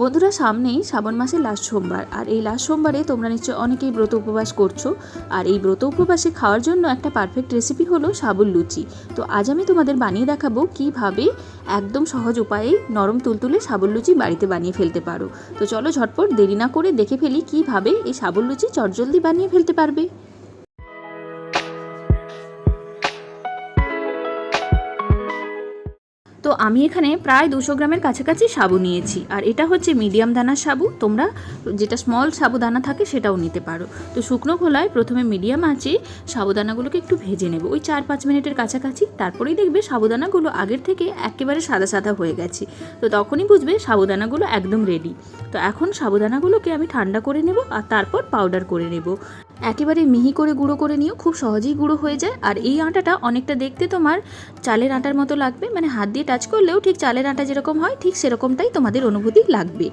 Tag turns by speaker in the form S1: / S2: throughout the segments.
S1: বন্ধুরা, সামনেই শ্রাবণ মাসের লাস্ট সোমবার। আর এই লাস্ট সোমবারে তোমরা নিশ্চয় অনেকেই ব্রত উপবাস করছ। আর এই ব্রত উপবাসে খাওয়ার জন্য একটা পারফেক্ট রেসিপি হলো সাবুল লুচি। তো আজ আমি তোমাদের বানিয়ে দেখাবো কীভাবে একদম সহজ উপায়ে নরম তুলতুলে সাবুল লুচি বাড়িতে বানিয়ে ফেলতে পারো। তো চলো ঝটপট দেরি না করে দেখে ফেলি কীভাবে এই সাবুল লুচি চটজলদি বানিয়ে ফেলতে পারবে। আমি এখানে প্রায় দুশো গ্রামের কাছাকাছি সাবু নিয়েছি। আর এটা হচ্ছে মিডিয়াম দানার সাবু। তোমরা যেটা স্মল সাবুদানা থাকে সেটাও নিতে পারো। তো শুকনো খোলায় প্রথমে মিডিয়াম আছে সাবুদানাগুলোকে একটু ভেজে নেব। ওই চার পাঁচ মিনিটের কাছাকাছি। তারপরেই দেখবে সাবুদানাগুলো আগের থেকে একেবারে সাদা সাদা হয়ে গেছে। তো তখনই বুঝবে সাবুদানাগুলো একদম রেডি তো এখন সাবুদানাগুলোকে আমি ঠান্ডা করে নেব আর তারপর পাউডার করে নেব। একেবারে মিহি করে গুঁড়ো করে নিও, খুব সহজেই গুঁড়ো হয়ে যায়। আর এই আটাটা অনেকটা দেখতে তোমার চালের আটার মতো লাগবে। মানে হাত দিয়ে টাচ করলেও ঠিক চালের আটা যেরকম হয়, ঠিক সেরকমটাই তোমাদের অনুভূতি লাগবে।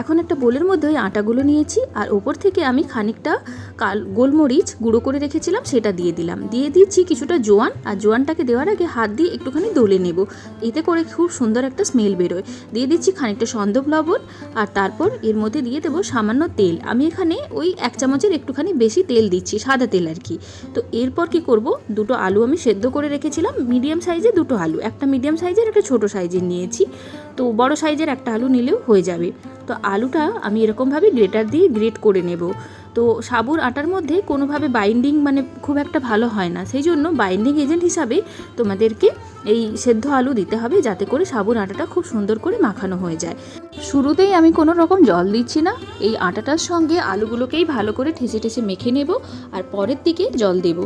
S1: এখন একটা বোলের মধ্যে ওই আটাগুলো নিয়েছি আর ওপর থেকে আমি খানিকটা কাল গোলমরিচ গুঁড়ো করে রেখেছিলাম, সেটা দিয়ে দিলাম। দিয়ে দিচ্ছি কিছুটা জোয়ান আর জোয়ানটাকে দেওয়ার আগে হাত দিয়ে একটুখানি দলে নেব। এতে করে খুব সুন্দর একটা স্মেল বেরোয়। দিয়ে দিচ্ছি খানিকটা সন্দব লবণ আর তারপর এর মধ্যে দিয়ে দেবো সামান্য তেল। আমি এখানে ওই এক চামচের একটুখানি বেশি তেল দিচ্ছি, সাদা তেল আর কি। তো এরপর কি করব? দুটো আলু আমি সেদ্ধ করে রেখেছিলাম। মিডিয়াম সাইজে দুটো আলু, একটা মিডিয়াম সাইজের, একটা ছোট সাইজের নিয়েছি। তো বড় সাইজের একটা আলু নিলেও হয়ে যাবে। তো আলুটা আমি এরকমভাবে গ্রেটার দিয়ে গ্রেট করে নেব। তো সাবুর আটার মধ্যে কোনোভাবে বাইন্ডিং মানে খুব একটা ভালো হয় না। সেই জন্য বাইন্ডিং এজেন্ট হিসাবে তোমাদেরকে এই সেদ্ধ আলু দিতে হবে যাতে করে সাবুর আটাটা খুব সুন্দর করে মাখানো হয়ে যায়। শুরুতেই আমি কোনো রকম জল দিচ্ছি না। এই আটাটার সঙ্গে আলুগুলোকেই ভালো করে ঠেসে ঠেসে মেখে নেব আর পরের দিকে জল দেব।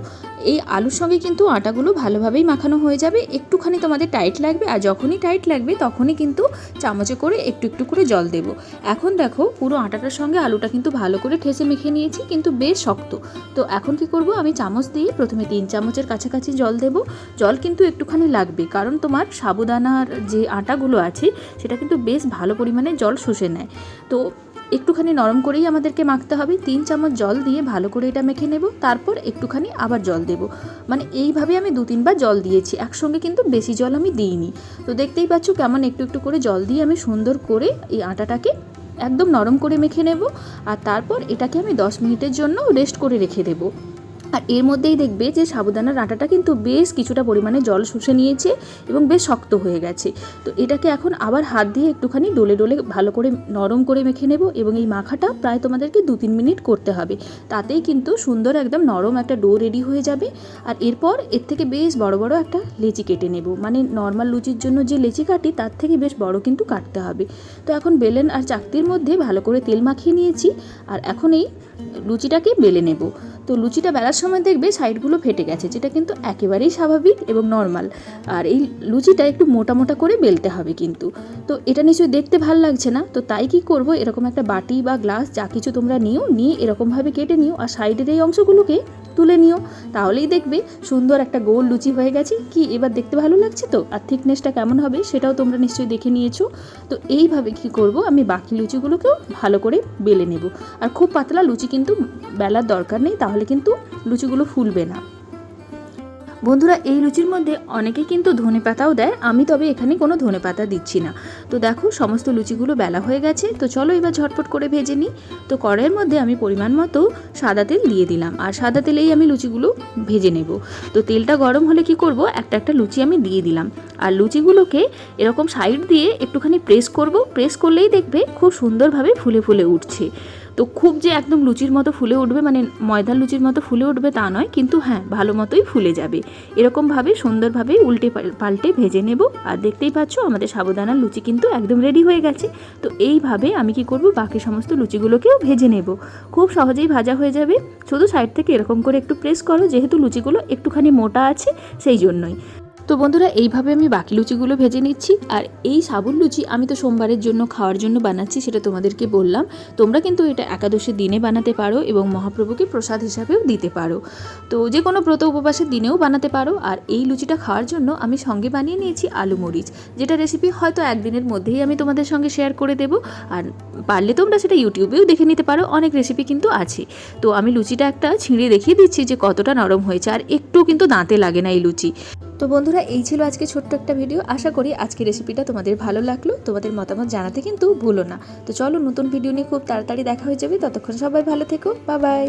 S1: এই আলুর সঙ্গে কিন্তু আটাগুলো ভালোভাবেই মাখানো হয়ে যাবে। একটুখানি তোমাদের টাইট লাগবে আর যখনই টাইট লাগবে তখনই কিন্তু চামচে করে একটু একটু করে জল দেব। এখন দেখো পুরো আটাটার সঙ্গে আলুটা কিন্তু ভালো করে ঠেসে মেখে নিয়েছি কিন্তু বেশ শক্ত। তো এখন কি করব? আমি চামচ দিয়ে প্রথমে তিন চামচের কাছাকাছি জল দেব। জল কিন্তু একটুখানি লাগবে কারণ তোমার সাবুদানার যে আটাগুলো আছে সেটা কিন্তু বেশ ভালো পরিমাণে জল শুষে নেয়। তো একটুখানি নরম করেই আমাদেরকে মাখতে হবে। তিন চামচ জল দিয়ে ভালো করে এটা মেখে নেব। তারপর একটুখানি আবার জল দেব। মানে এইভাবে আমি দু তিনবার জল দিয়েছি। একসঙ্গে কিন্তু বেশি জল আমি দিইনি। তো দেখতেই পাচ্ছ কেমন একটু একটু করে জল দিয়ে আমি সুন্দর করে এই আটাটাকে একদম নরম করে মেখে নেব। আর তারপর এটাকে আমি দশ মিনিটের জন্য রেস্ট করে রেখে দেবো। আর এর মধ্যেই দেখবে যে সাবুদানার আটাটা কিন্তু বেশ কিছুটা পরিমাণে জল শুষে নিয়েছে এবং বেশ শক্ত হয়ে গেছে। তো এটাকে এখন আবার হাত দিয়ে একটুখানি ডোলে ডলে ভালো করে নরম করে মেখে নেব এবং এই মাখাটা প্রায় তোমাদেরকে দু তিন মিনিট করতে হবে। তাতেই কিন্তু সুন্দর একদম নরম একটা ডো রেডি হয়ে যাবে। আর এরপর এর থেকে বেশ বড় বড় একটা লেচি কেটে নেব। মানে নর্মাল লুচির জন্য যে লেচি কাটি তার থেকে বেশ বড় কিন্তু কাটতে হবে। তো এখন বেলেন আর চাকতির মধ্যে ভালো করে তেল মাখিয়ে নিয়েছি। আর এখন এই লুচিটাকে বেলে নেব। তো লুচিটা বেলার সময় দেখবে সাইডগুলো ফেটে গেছে, যেটা কিন্তু একেবারেই স্বাভাবিক এবং নর্মাল। আর এই লুচিটা একটু মোটা মোটা করে বেলতে হবে কিন্তু। তো এটা নিশ্চয়ই দেখতে ভালো লাগছে না? তো তাই কি করব? এরকম একটা বাটি বা গ্লাস যা কিছু তোমরা নিও, নিয়ে এরকমভাবে কেটে নিও। আর সাইডের এই অংশগুলোকে তুলে নিও। তাহলেই দেখবে সুন্দর একটা গোল লুচি হয়ে গেছে। কি, এবার দেখতে ভালো লাগছে তো? আর থিকনেসটা কেমন হবে সেটাও তোমরা নিশ্চয়ই দেখে নিয়েছো। তো এইভাবে কি করব? আমি বাকি লুচিগুলোকেও ভালো করে বেলে নেব। আর খুব পাতলা লুচি কিন্তু বেলার দরকার নেই, তাহলে কিন্তু লুচিগুলো ফুলবে না। বন্ধুরা, এই লুচির মধ্যে অনেকে কিন্তু ধনে পাতাও দেয়। আমি তবে এখানে কোনো ধনে পাতা দিচ্ছি না। তো দেখো, সমস্ত লুচিগুলো বেলা হয়ে গেছে। তো চলো এবার ঝটপট করে ভেজে নিই। তো কড়াইয়ের মধ্যে আমি পরিমাণ মতো সাদা তেল দিয়ে দিলাম। আর সাদা তেলেই আমি লুচিগুলো ভেজে নেব। তো তেলটা গরম হলে কি করব? একটা একটা লুচি আমি দিয়ে দিলাম। আর লুচিগুলোকে এরকম সাইড দিয়ে একটুখানি প্রেস করব। প্রেস করলেই দেখবে খুব সুন্দরভাবে ফুলে ফুলে উঠছে। তো খুব যে একদম লুচির মতো ফুলে উঠবে মানে ময়দার লুচির মতো ফুলে উঠবে তা নয়, কিন্তু হ্যাঁ ভালো মতোই ফুলে যাবে। এরকমভাবে সুন্দরভাবে উল্টে পাল্টে ভেজে নেব। আর দেখতেই পাচ্ছ, আমাদের সাবুদানার লুচি কিন্তু একদম রেডি হয়ে গেছে। তো এইভাবে আমি কি করব, বাকি সমস্ত লুচিগুলোকেও ভেজে নেব। খুব সহজেই ভাজা হয়ে যাবে। শুধু সাইড থেকে এরকম করে একটু প্রেস করো, যেহেতু লুচিগুলো একটুখানি মোটা আছে, সেই জন্যই। তো বন্ধুরা, এইভাবে আমি বাকি লুচিগুলো ভেজে নিচ্ছি। আর এই সাবুন লুচি আমি তো সোমবারের জন্য খাওয়ার জন্য বানাচ্ছি, সেটা তোমাদেরকে বললাম। তোমরা কিন্তু এটা একাদশীর দিনে বানাতে পারো এবং মহাপ্রভুকে প্রসাদ হিসাবেও দিতে পারো। তো যে কোনো ব্রত উপবাসের দিনেও বানাতে পারো। আর এই লুচিটা খাওয়ার জন্য আমি সঙ্গে বানিয়ে নিয়েছি আলু মরিচ। যেটা রেসিপি হয়তো একদিনের মধ্যেই আমি তোমাদের সঙ্গে শেয়ার করে দেবো। আর পারলে তোমরা সেটা ইউটিউবেও দেখে নিতে পারো, অনেক রেসিপি কিন্তু আছে। তো আমি লুচিটা একটা ছিঁড়ে দেখিয়ে দিচ্ছি যে কতটা নরম হয়েছে। আর একটু কিন্তু দাঁতে লাগে না এই লুচি। তো বন্ধুরা, এই ছিল আজকে ছোট্ট একটা ভিডিও। আশা করি আজকে রেসিপিটা তোমাদের ভালো লাগল। তোমাদের মতামত জানাতে কিন্তু ভুলো না। তো চলো নতুন ভিডিও নিয়ে খুব তাড়াতাড়ি দেখা হয়ে যাবে। ততক্ষণ সবাই ভালো থেকো। বা বাই